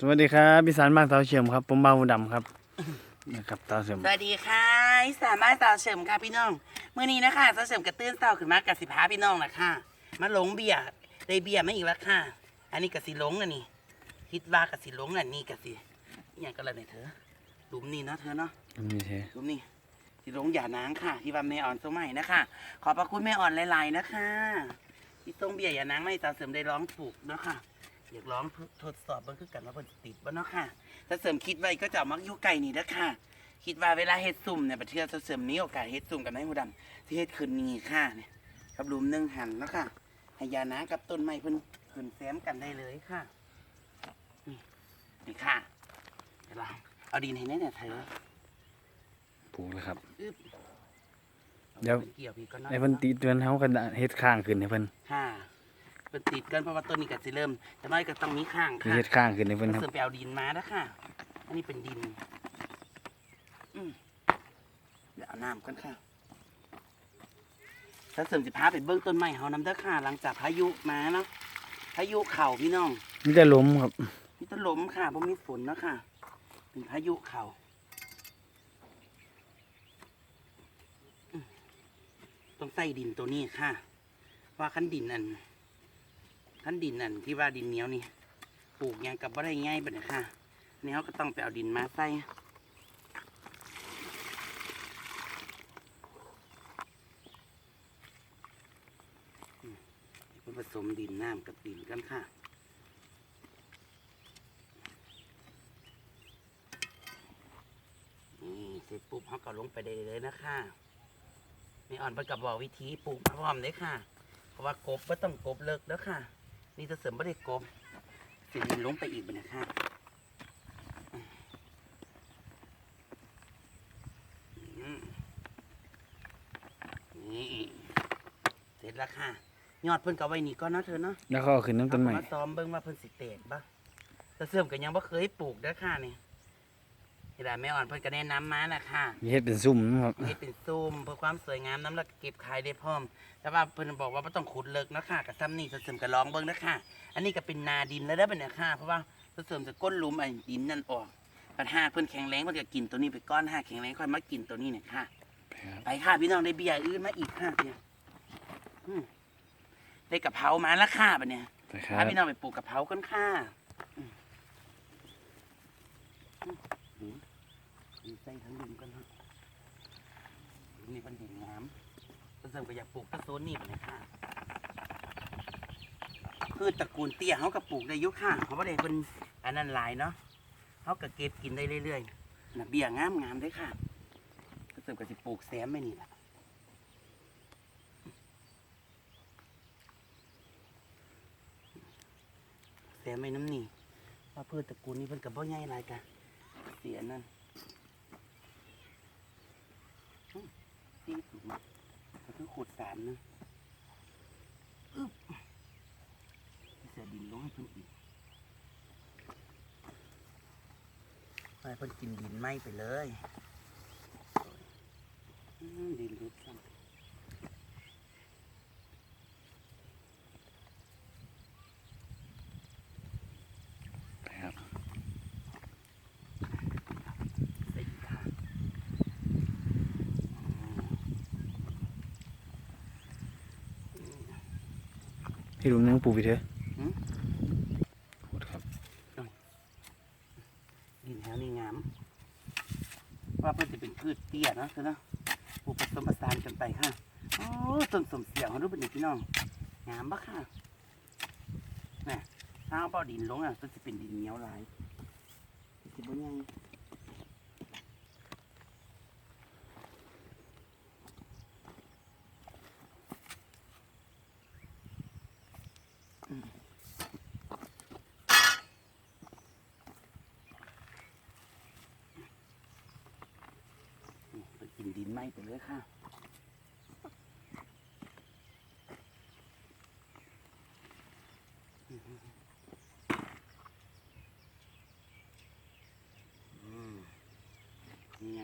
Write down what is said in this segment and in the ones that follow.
สวัสดีครับพิสานบ้านเตาเฉียมครับ ผมบ่าวดำครับนะครับเตาเฉียมสวัสดีค่ะอีสามารถสาวเฉิมค่ะพี่น้องเมื่อนี้นะคะสาวเฉิมกระตื้นเศร้าขึ้นมากับสิพาพี่น้องนะค่ะมาหลงเบียร์ได้เบียร์ไม่อีกแล้วค่ะ อันนี้กะสิหลงนะนี่คิดว่ากะสิหลงน่ะนี่กะสิอหย่างกันเลยเนี่ยเธอหลุมนี่เนาะเธอเนาะนี่ใช่หลุมนี่สิหลงอย่านางค่ะ ที่ว่าแม่อ่อนสมัยนะคะ ขอบพระคุณแม่อ่อนหลายๆนะคะที่ส่งเบียร์อย่านางไม่สาวเสริมได้ร้องถูกเนาะค่ะ อยากร้องทดสอบเบิ่งคือกันว่าเพิ่นสิติดบ่เนาะค่ะสาวเสริมคิดไว้ก็จะเอามักอยู่ไก่นี่เด้อค่ะ คิดว่าเวลาเฮ็ดซุ่มเนี่ยประเทศเสริมมีโอกาสเฮ็ดซุ่มกับนายหูดำที่เฮ็ดคืนนี้ค่ะเนี่ยกับหลุมหนึ่งหันแล้วค่ะให้ยานากับต้นไม้เพิ่นขึ้นแซมกันได้เลยค่ะ นี่นี่ค่ะเดี๋ยวเราเอาดินให้แน่เนี่ยเธอปลูกแล้วครับ อึ๊บเดี๋ยว อาเกี่ยวพี่ก็ไอ้เพิ่นตีเตือนเฮากันเฮ็ดข้างขึ้นให้เพิ่นค่ะ เพิ่นติดกันเพราะว่าต้นนี้ก็สิเริ่มจะน้อยก็ต้องมีข้างค่ะเฮ็ดข้างขึ้นให้เพิ่นครับเสริมไปเอาดินมาแล้วค่ะ อันนี้เป็นดินอืมเดี๋ยวเอาน้ำกันค่ะถ้าเสริมสิพาไปเบื้องต้นไม้เฮานำเด้อค่ะ หลังจากพายุมาเนาะพายุเข่าพี่น้อง มีแต่ลมครับมีแตะลมค่ะเพราะมีฝนเนาะค่ะ เป็นพายุเข่าอืมต้องใส่ดินตัวนี้ค่ะ ว่าขั้นดินนั่ นขั้นดินนั่นที่ว่าดินเหนียวนี่ปลูกยังกับว่าได้ง่ายแบบนี้ค่ะนนี้เขาก็ต้องไปเอาดินมาใส่ผสมดินน้ำกับดินกันค่ะนี่เสร็จปุ๊บเขาก็ลงไปได้เลยนะคะไม่อ่อนไปกับบอกวิธีปลูกมาพร้อมเลยค่ะ เพราะว่ากบก็ต้องกบเลิกแล้วค่ะ นี่จะเสริมไม่ได้กบสิดินลงไปอีกบัดนะคะอืมนี่เสร็จแล้วค่ะ ยอดเพิ่นก็ไว้นี่ก็นาะเธอเนาะแล้วก็เอาขึ้นน้ำต้นใหม่ เอามาซ้อมเบิ่งว่าเพิ่นสิเตกบ่แต่เสริมก็ยังบ่เคยปลูกเด้อค่ะนี่ เวลาแม่อ่อนเพิ่นก็แนะนำมาน่ะค่ะเฮ็ดเป็นซุ่มนะครับ นี่เป็นซูมเพื่อความสวยงามน้ำแล้วก็เก็บขายได้พร้อม แต่ว่าเพิ่นบอกว่าไม่ต้องขุดเลิกนะค่ะกับซ้ำนี่เสริมกับลองเบิ่งนะค่ะอันนี้ก็เป็นนาดินแล้วได้อเป็นเนี่ยค่ะเพราะว่าเสริมจะก้นหลุมไอ้ดินนั่นออกปัญหาเพิ่นแข็งแรงเพิ่นก็กินตัวนี้ไปก้อนห้าแข็งแรงค่อยมากินตัวนี้เนี่ยค่ะ ไปค่ะพี่น้องได้เบียร์อื่นมาอีกค่ะเนี่ยอืมได้กะเพรามาแล้วค่ะปะเนี่ยไปครัพาบพี่น้องไปปลูกกะเพรากันค่ะอืมอืมอืมอืมใส่ ทั้งดินกันฮะนนี่เป็นดินงามเสริมก็อยากปลูกต้นโซนนี่ไปเลยค่ะพืชตระกูลเตี้ยเขาก็ปลูกได้ยุค่ะเพราะว่าเด็กเป็นอันนั้นหลายเนาะเขาก็เก็บกินได้เรื่อยๆนะเบี้ยงามงามได้ค่ะเสริมก็จะปลูกแซมไม่นี่แหละแซมไม่น้ำนี่ว่าพืชตระกูลนี้เพิ่นกับบ่ใหญ่หลายกะเสียนั่นอืม ตีถูกมั้ยก็คือขุดสารนะอึ๊บเสียดินลงให้เพิ่นอีกให้เพิ่นกินดินไหมไปเลยอืมดินรุดซ้ำ ไปครับ ใส่อีกค่ะ ที่หลุมนึงปลูกไปเถอะอืมพูดครับดินแถวนี้งาม ว่าเพื่อนจะเป็นพืชเตี้ยเนาะคือเนาะปลูกผสมผสานกันไปค่ะโอ้ต้นสมเสียงเขาดูเป็นอย่างพี่น้อง งามปะค่ะนี่ถ้าเอาเปล่าดินลงอะก็จะเป็นดินเหนียวหลายสิบ่ยังอื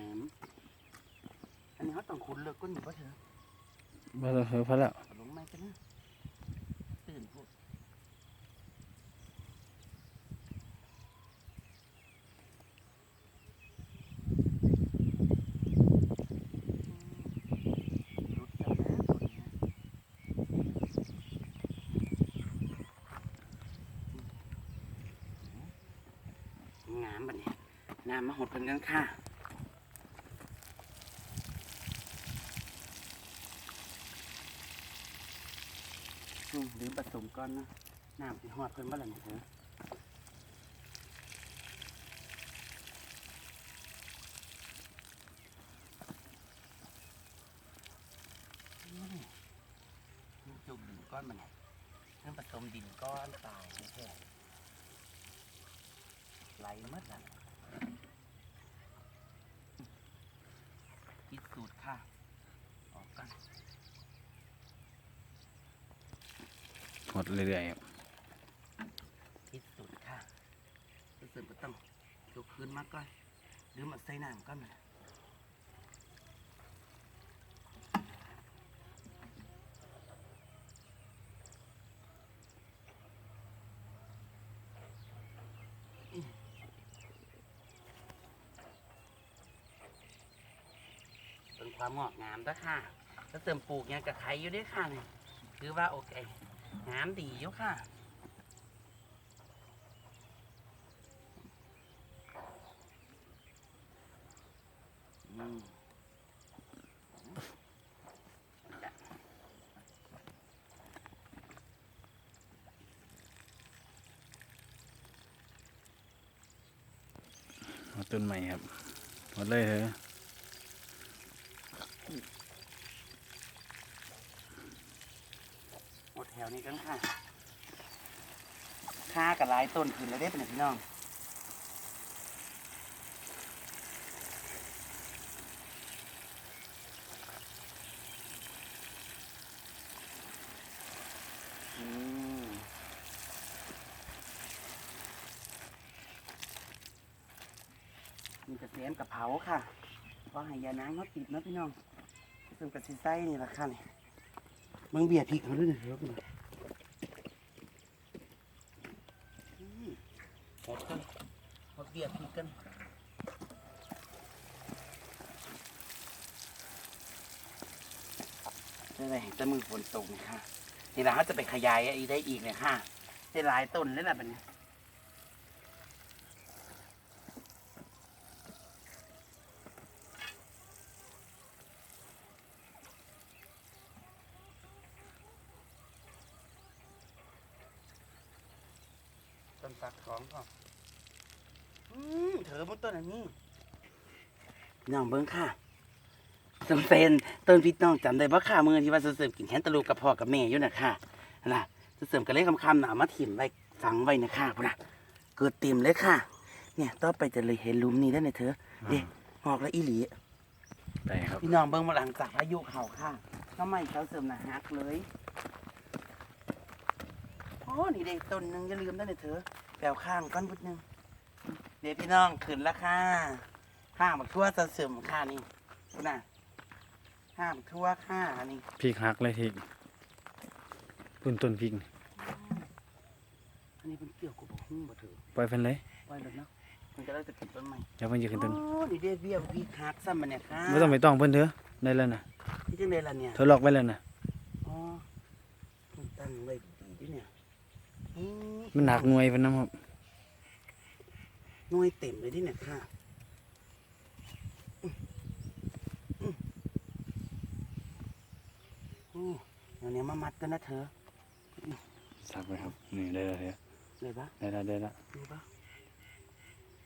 าอันนี้เขาต้องขุดเลือกก้นอยู่ป่ะเธอมาต้อเธอพัแล้วลงไม้กันนะตื่นพวกงามบัดนี้น้ำมาหดเป็นกันค่ะ ก่อนนะน้ำที่หอดเพิ่นบ่ล่ะนี่เถอะจุ่มดินก้อนมันน่ะเริ่นผสมดินก้อนตายแค่ไหลมัดแล้วคิดสูตรค่ะ ออกกัน หด เรื่อยๆครับที่สุดค่ะรู้สึกก็ต้องยกคืนมากก่อนหรือมาใส่น้ำก่อนนะเป็นความงอกงามแล้วค่ะถ้าเติมปลูกเนี่ยกับใครอยู่ด้วยค่ะเนี่ยคือว่าโอเค งามดีอยู่ค่ะ อืมต้นใหม่ครับหมดเลยเหมดแถ วนี้กันค่ะค่ากับหลายต้นขึ้นแล้วได้เป็นพี่น้องมีกระเทียมกับเผาค่ะว่าให้ยาน้ำเขาติดนะพี่น้องซึ่งกระสิไส้นี่แหละค่ะนี่เบิ่งเบียดพริกเขาด้วยนะครับพี่น้องอืมหดกัน หดเบียดพริกกันนี่แหละจะมือฝนตกนี่ค่ะนี่เราจะไปขยายอีกได้อีกเลยค่ะได้หลายต้นเลยล่ะเป็นนี้ต้นฟักทองก็อืมเถอะบน ต้นอันนี้น้องเบิ้งค่ะสมเป็นต้นพี่น้องจำได้ปะค่ะมือที่ว่าเสริมกินแคนตาลูปกับพ่อกับแม่อยู่น่ะค่ะนั่นล่ะเสริมกันเลยคำๆน่ะเอามาถิ่มไว้ฝังไว้นะค่ะพุ่นน่ะเกิดเต็มเลยค่ะ เนี่ยต่อไปจะเลยเห็นหลุมนี้ได้วเนี่ยเธอเอ๊ะออกแล้วอีหลีได้ครับพี่น้องเบิ่งมาหลังจากพายุเข่าค่ะทำไมเขาเสริมหนาฮักเลยโอ้นี่เด็กต้นหนึ่งอย่าลืมนะเนี่ยเธอแปลวข้างก้อนพุดหนึ่ง เดี๋ยวพี่น้องขึ้นแล้วค่ะข้างบักทั่วจะเสริมค่ะนี่คุณน่ะข้างบักทั่วค่ะนี่พริกหักเลยทีปุ่นต้นพริกนี่อันนี้เป็นเกี่ยวกับบ่หุ้งบ่เถือปล่อยเพิ่นเลยไว้เลยเนาะมันจะได้จะขึ้นต้นใหม่เดี๋ยวเพิ่นจะขึ้นต้นโอ้นี่เด็กเบี้ยพี่ฮักซ้ำมันเนี่ยค่ะไม่ต้องไปต้องเพิ่นเถอะได้แล้วนะที่จังเลยล่ะเนี่ยเธอล็อกไว้แล้วนะอ๋อต้องตั้งไว้ดีด้วยเนี่ยอืมมันหักหน่วยเพิ่นนะครับห น่วยเต็มเลยที่เนี่ยค่ะอื้ออื้อโอ้เดี๋ยวนี้มามัดกันนะเธอสักไว้ครับ นี่ได้แล้วเถอะเลยปะได้แล้วได้แล้วดูปะ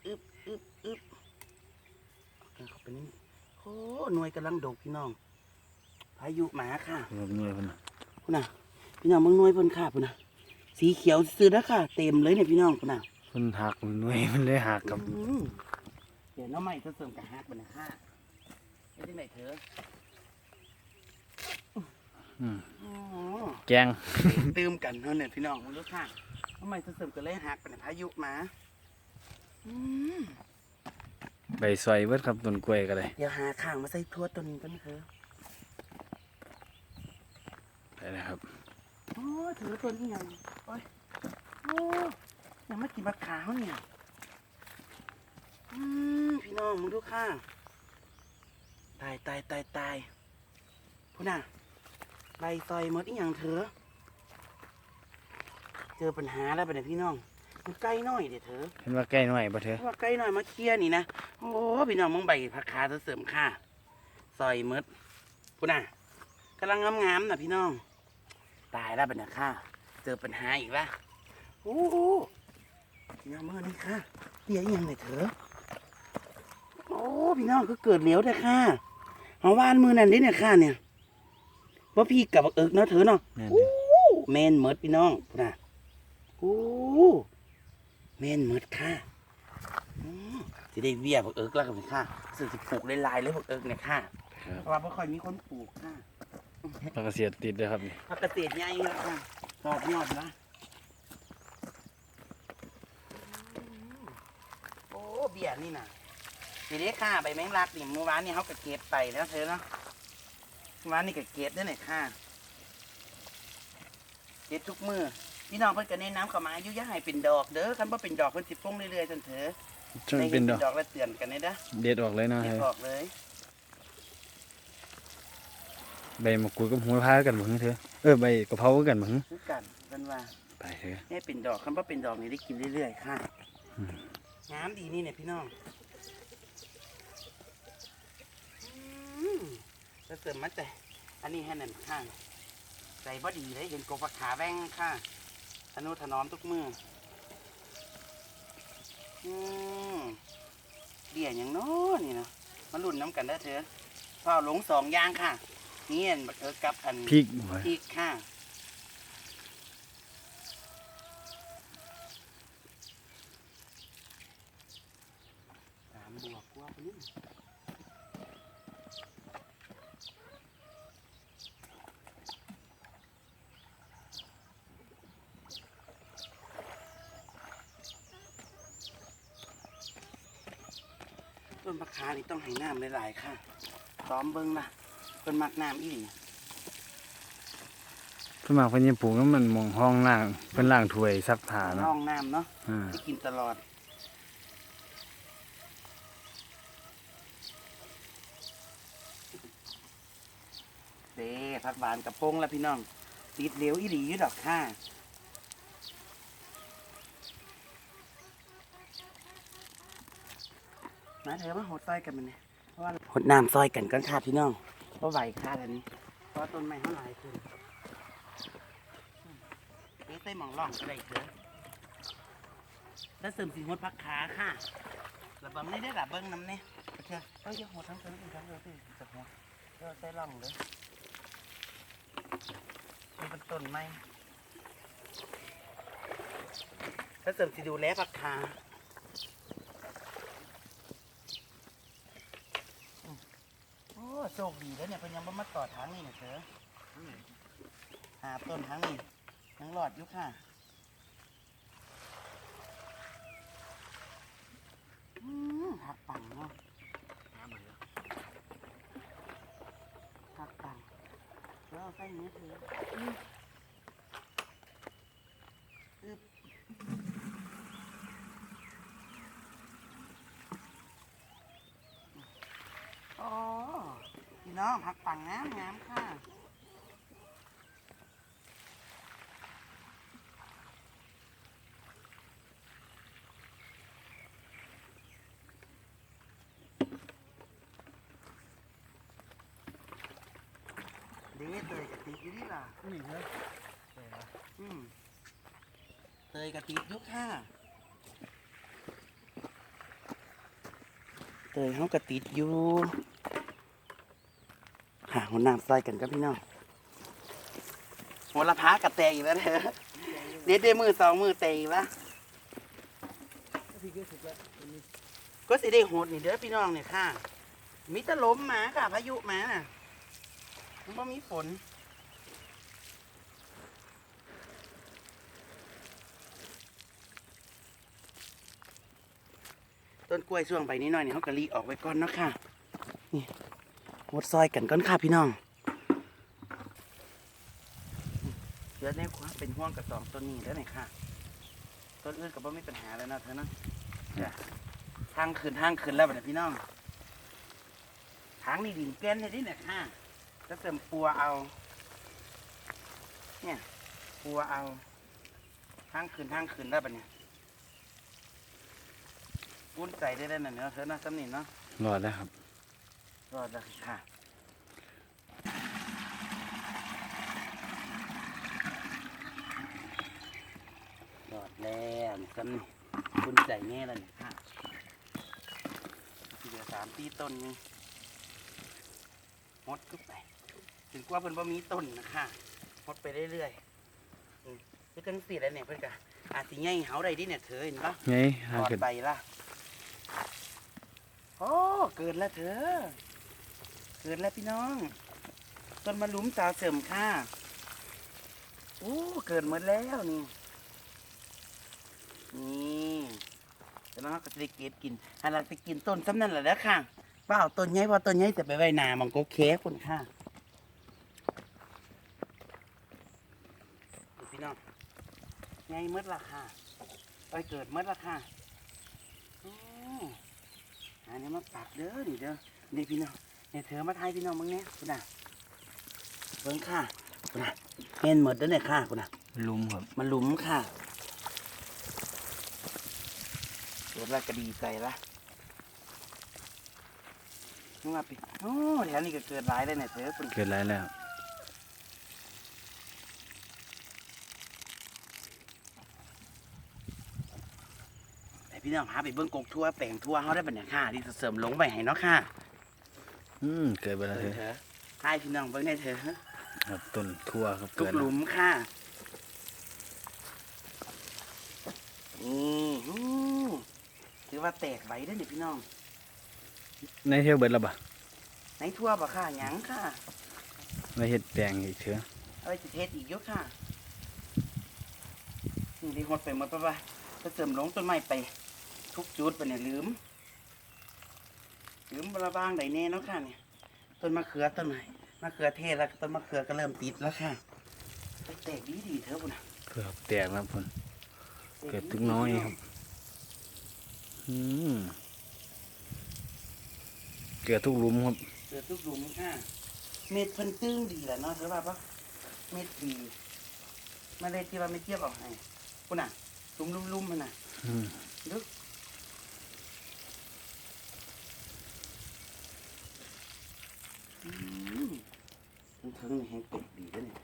อึบอึบอึบเอากันเข้าไปนี่โอ้หน่วยกำลังดกพี่น้อง พายุหมาค่ะรวมหน่วยเพิ่นน่ะคุณน่ะพี่น้องมึงหน่วยเพิ่นค่ะคุณน่ะสีเขียวซื้อนะค่ะ เต็มเลยเนี่ยพี่น้องคุณน่ะ เพิ่นหักหน่วยเพิ่นเลยหักกับอืมเดี๋ยวน้องใหม่จะเสริมกับฮักมันนะค่ะไม่ได้ไหนเธออืมอ๋อแกงตื่มกันเนาะเนี่ยพี่น้องมึงรู้ค่ะน้องใหม่จะเสริมกันเลยฮักเป็นพายุมาอืมใบซอยเบิดครับต้นกล้วยก็ได้เดี๋ยวหาข้างมาใส่ทั่วต้นนี้กันเถอะได้แล้วครับโอ้ถือต้นนี้ยังโอ้ยโอ้ ยังไม่กินมะขาวเนี่ยอืมพี่น้องมึงดูค่ะตายตายตายตายพูดน่ะใบซอยหมดอีหยังเถอะเจอปัญหาแล้วไปเนี่ยพี่น้องมันใกล้หน่อยเดี๋ยวเธอเห็นว่าใกล้หน่อยบ่เถอะว่าใกล้หน่อยมาเคลียร์นี่นะโอ้พี่น้องมึงใบผักคาเสริมค่ะซอยมดพูดน่ะกำลังงามๆนะพี่น้อง ตายแล้วบัดนะค่ะเจอปัญหาอีกละโอ้โห พี่น้องเมื่อนี่ค่ะเดี๋ยวยังไงเถอะโอ้พี่น้องก็เกิดเหลวแต่ค่ะเอาว่านมือนั่นดิเนี่ยค่ะเนี่ยว่าพี่กับบักเอิกเนาะเถอะเนาะแม่นโอ้เด้อแมนเมดพี่น้องพูดน่ะโอ้แมนเมดค่ะอืมสิได้เวียบักเอิกแล้วกันค่ะสื่อสิปลูกลายๆเลยบักเอิกเนี่ยค่ะครับเพราะว่าบ่ค่อยมีคนปลูกค่ะผักกระเสียดติดเด้อครับนี่ผักกระเตดใหญ่แล้วค่ะตอบยอดละโอ้ เบี้ยนี่น่ะสิได้ค่ะใบแมงลักนี่เมื่อวานนี่เขาก็เก็บไปแล้วเธอเนาะเมื่อวานนี่ก็เก็บได้หน่อยค่ะเก็บทุกมือพี่น้องเพิ่นก็แนะนำเข้ามาอยู่อย่าให้เป็นดอกเด้อคันบ่เป็นดอกเพิ่นสิปงเรื่อยๆจนเถอะช่วงได้เป็เห็นนดเป็อก นดอกแล้วเตือนกันเลยเด้อเด็ดออกเลยเนาะเก็เฮ้บยออกเลยใบมะกรูดกับหัวพากันบ่ฮึเถอะเออใบกะเพรากันบ่ฮึคือกันเป็นว่า ไปเถอะให้เป็นดอกคำว่าเป็นดอกนี่ได้กินเรื่อยๆค่ะ อืม งามดีนี่เนี่ยพี่น้องอืมจะเสริมมาแต่อันนี้ให้นั่นข้างใส่บ่ดีเลยเห็นกบขาแว่งค่ะธนุถนอมทุกมืออืมเดี่ยอย่างโน้นี่เนาะมาลุ่นน้ำกันได้อเถอะพ่อหลงสองอย่างค่ะนี่อันบักเอิร์กกับอันพริกบ่พริกค่ะ สามบวกกว่าไปนี่ต้นมะขามนี่ต้อง ให้น้ำหลายๆค่ะซ้อมเบิ้งนะเพิ่นมักน้ำอีหลีเพิ่นมาเพิ่นยังปลูกแล้วมันหมองห้องล่างเพิ่นล้างถ้วยซักผ้าเนาะห้องน้ำเนาะอ่าได้กินตลอดเด้ผักหวานกับโป้งแล้วพี่น้องติดเหลวอีหลีอยู่ดอกค่ะ มาเถอะมาหดซอยกันมันเนี่ยเพราะว่าหดน้ำซอยกันกันค่ะพี่น้องเพราะไหวค่ะแล้วนี้เพราะว่าต้นไม้เขาหลายขึ้นเอ๊ะใส่หมองร่องก็ได้เถอะแล้วเสริมสีหดพักขาค่ะระบำนี่ได้ระเบิ้งน้ำเนี่ยโอเคเอ้ยจะหัวทั้งเสริมอีกทั้งเลยสิจับหัวเออใส่ร่องเลยนี่เป็นต้นไม้แล้วเสริมสีดูแลพักขาอืม โชคดีแล้วเนี่ยเพิ่นยังบ่มาต่อทางนี่เนี่ยเถอะหาต้นทางนี่ยังรอดอยู่ค่ะอืมหักปังเนาะหักปังแล้วเอาใส่เนื้อเถอะมอึบอ๋อพี่ น้องผักปังงามงามค่ะเด้เตยกะติกอยู่นี่ล่ะนี่เหรออืมเตยกะติกอยุคค่ะเตยเขากะติดอยู่ หาหัวน้ำใส่กันกับพี่น้องหัวละพากระแตอีกแล้วเถอะเด็ดได้มือสองมือเตยอีกละก็สิได้โหดนี่เด้อพี่น้องเนี่ยค่ะมีตะลมมาค่ะพายุมาน่ะมันก็มีฝนต้นกล้วยช่วงไปนิดหน่อยเนี่ยเขากะลีออกไว้ก่อนเนาะค่ะนี่ หดซอยกันก่อนค่ะพี่น้องเดี๋ยวในความเป็นห่วงกับสองต้นนี้แล้วหน่อยค่ะต้นอื่นก็บ่มีปัญหาแล้วเนาะเธอเนาะทางขึ้นทางขึ้นแล้วบัดนี้พี่น้องทางนี่ดินแก้นเนี่ยดิเนี่ยค่ะจะเติมปัวเอา เนี่ยปัวเอาทางขึ้นทางขึ้นได้ปะเนี่ยวุ้นใจได้ได้หน่อยเนาะเธอนะสำนินเนาะรอดแล้วครับ รอดแล้วค่ะรอดแล้วนี่สำนินวุ้นใจแน่แล้วนี่ค่ะเหลือสามตีต้นนี่หมดก็ไปถึงกว่าเพิ่นบ่มีต้นนะคะหมดไปเรื่อยๆอืมคือจังสี่แล้วเนี่ยเพิ่นก็อาจสิใหญ่เฮาได้ดิเนี่ยเธอเห็นปะไงถหาอดเกิดไปละโอ้ เกิดแล้วเธอ เกิดแล้วพี่น้องต้นมะลุมสาวเสริมค่ะโอ้เกิดหมดแล้วนี่ นี่แต่น้องก็จะได้เก็บกินถ้าเราไปกินต้นซ้ำนั่นแหละแล้วค่ะเปล่าต้นใหญ่เพอต้นใหญ่จะไปไว้นามังกกเคกคุณค่ะพี่น้องใหญ่มดละค่ะไปเกิดมดละค่ะออันนี้มาปักเด้อนี่เด้อนี่พี่น้อง เนี่ยเธอมาทายพี่น้องมึงเนี่ยคุณน่ะเบิ่งค่ะคุณน่ะเห็นหมดแล้วเนี่ยค่ะคุณน่ะลุมครับมันหลุมค่ะรถละก็ดีใจละนึกว่าปิดโอ้แถวนี้ก็เกิดหลายเลยเนี่ยเธอคุณเกิดไรแล้ว แต่พี่น้องพาไปเบิ้งกกทั่วแปลงทั่วเขาได้บันเนี่ยค่ะที่จะเสริมลงไปให้เนาะค่ะ อืมเกิดไปแล้วเอเถออะเธอให้พี่น้องเบิ้งได้เถอะครับต้นทั่วครับทุเกิกดหแล้ลุวมค่ะนี่อู้ถือว่าแตกใบได้อเนี่ยพี่น้อง ในเที่ยวเบิดแล้วปะในทั่วบ่ค่ะหยังค่ะในเฮ็ดแปลงอีกเถอะเอาไปสิเทศอีกเยอะค่ะนี่ได้หดไปหมดปะปะจะเสริมลงต้นไม้ไป ทุกจุดไปเนี่ยลืม ลืมบระบางไดแน่เนาะค่ะเนี่ยต้นมะเขือต้นไหนมะเขือเทศแล้วก็ต้นมะเขือก็เริ่มติดแล้วค่ะไปแตกดีดีๆเถอะพุ่นน่ะเกือบแตกแล้วพุ่นเกิดทุกน้อยครับอืมเกิดทุกหลุมครับเกิดทุกหลุมค่ะเม็ดเพิ่นตึงดีแหละเนาะเถอะว่าปะเม็ดดีไม่ได้ที่ว่าไม่เทียบเอาให้พุ่นน่ะลุ่มลุ่มลุ่มมันน่ะอืม ดูอื มมันถึงแห่งเป็ดดีแล้วเนี่ย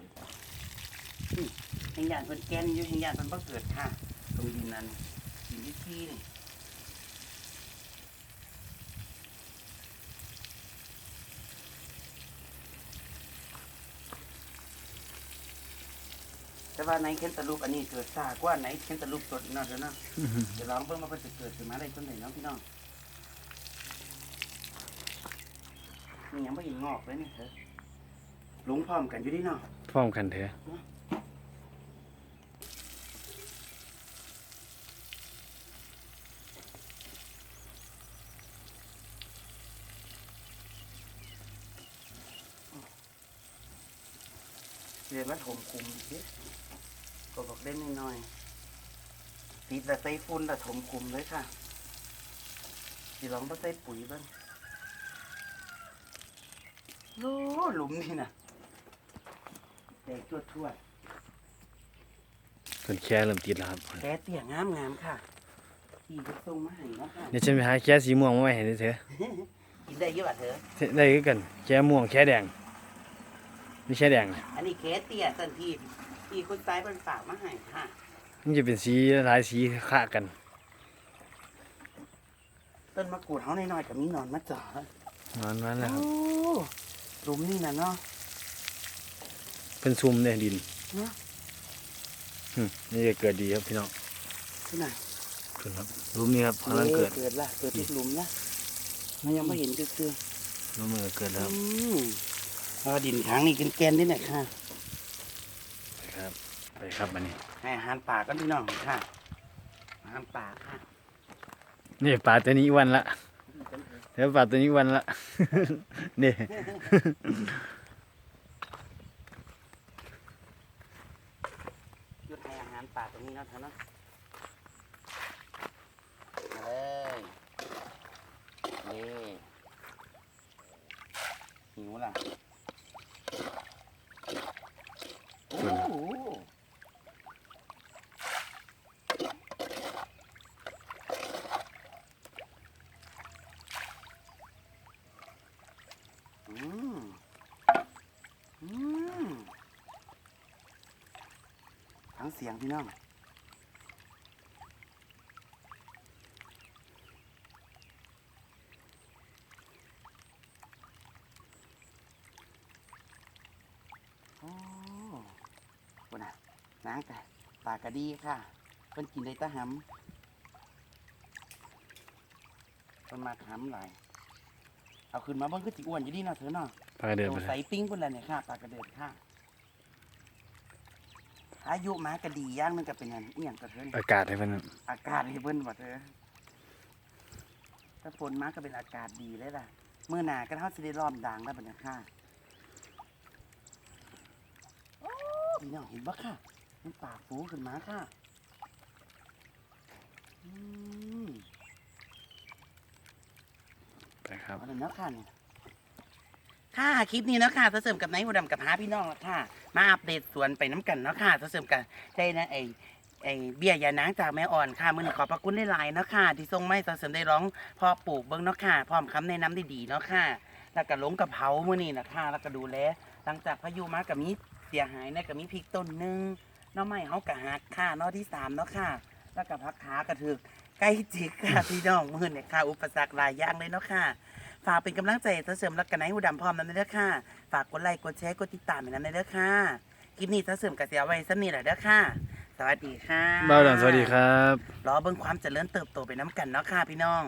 อืมแห่งยานเพิ่นแกนอยู่แห่งยานเพิ่นบ่เกิดค่ะ ตรงดินนั้นดินที่ที่นี่แต่ว่าในเคนตะลูปอันนี้เกิดซากว่าในเคนตะลูปสดอีกเนาะเดี๋ยวเนาะเดี๋ยวลองเบิ่งว่าเพิ่นจะเกิดขึ้นมาได้ต้นไหนเนาะพี่น้อง นี่ยังไม่เห็นงอกเลยนี่เถอะหลุงพร้อมกันอยู่ดิเนาะพร้อมกันเถอะเรียนมาถมคุมดิก็บอกเล่นน้อยๆติดแต่ใส่ฝุ่นแต่ถมคุมเลยค่ะสิลองมาใส่ปุ๋ยเบ้าง โอ้หลุมนี่นะแตกทั่วทั่วต้นแค่เริ่มติดแล้วครับๆแค่เตี้ยงามงามๆค่ะพี่จะส่งมาให้เนาะค่ะเดี๋ยวฉันไปหาแค่สีม่วงมาไว้ให้เถอะกินได้เยอะอะเธอได้คือกันแค่ม่วงแค่แดงนี่แค่แดงนะอันนี้เคสเตี้ยสันทีพี่คนซ้ายเป็นฝากมาให้ค่ะมันจะเป็นสีหลายสีค่ากันต้นมะกรูดเขาหน่อยๆกับมีหนอนมาจ่อนอนนั้นแหล้วครับโอ้ หลุมนี่นะเนาะเป็นซุ่มเนี่ยดินเนาะอืมนี่จะเกิดดีครับพี่น้องที่ไหนขึ้นครับหลุมนี้ครับกำลังเกิดเกิดละเกิดที่หลุมละมันยังไม่เห็นคือคือหลุมนี้ก็เกิดแล้วอืมเอาดินทางนี่กินแกนนี่แหละค่ะครับไปครับอันนี้ให้อาหารป่ากันพี่น้องค่ะอาหารป่าค่ะ นี่ปลาตัวนี้อีกวันละเดี๋ยวปลาตัวนี้วันละเนี่ยหยุดให้อาหารปลาตรงนี้แล้วเถอะเนาะมาเลยนี่หิวล่ะโอ้โห ทั้งเสียงพี่น้องโอ้บนน่ะนางแต่ปลากระดีค่ะเพิ่นกินได้แตะหำเพิ่นมาหำหลายเอาขึ้นมาเบิ่งคือสิอ้วนอยู่ดีเนาะเธอเนาะปลากระเดินตัไปวเลใสยปิ้งพุ่นละเนี่ยค่ะปลากระเดิดค่ะ อายุหมากระดีย่างมันก็เป็นอันอีหยังกระเทินอากาศให้เพิ่นอากาศที่เพิ่นบ่เธอถ้าฝนมาก็เป็นอากาศดีเลยล่ะเมื่อหนาก็เท่าสิได้รอบด่างแล้วบัดเนี้ค่ะโอ้พี่น้องเห็นบ่ค่ะ มันปากฟูขึ้นมาค่ะอืมไปครับเอาเลยเนาะค่ะนี่ ค่ะ คลิปนี้เนาะค่ะเสริมกับนท์หูดำกับหาพี่น้องแล้วค่ะ มาอัปเดตสวนไปน้ำกันเนาะค่ะเสริมกันได้นะไอไอเบี้ยยานางจากแม่อ่อนค่ะมือนี้ขอบพระคุณได้หลายเนาะค่ะ ที่ทรงไม่เสริมได้ร้องพอปลูกเบิ้งเนาะค่ะ พร้อมคำแนะนำด้ดีเนาะค่ะ แล้วก็ลงกระเพรามื่อนี้นะค่ะ แล้วก็ดูแลหลังจากพายุมากับมีเสียหายนะกับมีพริกต้นหนึงหน้อไม้เฮากะหักค่ะหน้อที่สามเนาะค่ะ แล้วก็พักขากระถึกใกล้จิกค่ะพี่น้องมือเนี่ยค่ะ อุปสรรคหลายอย่างเลยเนาะค่ะ ฝากเป็นกำลังใจให้เสริมรักกันไนท์หูดำพร้อมนั้นเด้อค่ะ ฝากกดไลค์กดแชร์กดติดตามให้นั้นเด้อค่ะคลิปนี้เสริมกับเสียไว้สักนี่แหละเด้อค่ะ สวัสดีค่ะบ้าวดำสวัสดีครับ รอเบิ่งความเจริญเติบโตไปน้ำกันเนาะค่ะพี่น้อง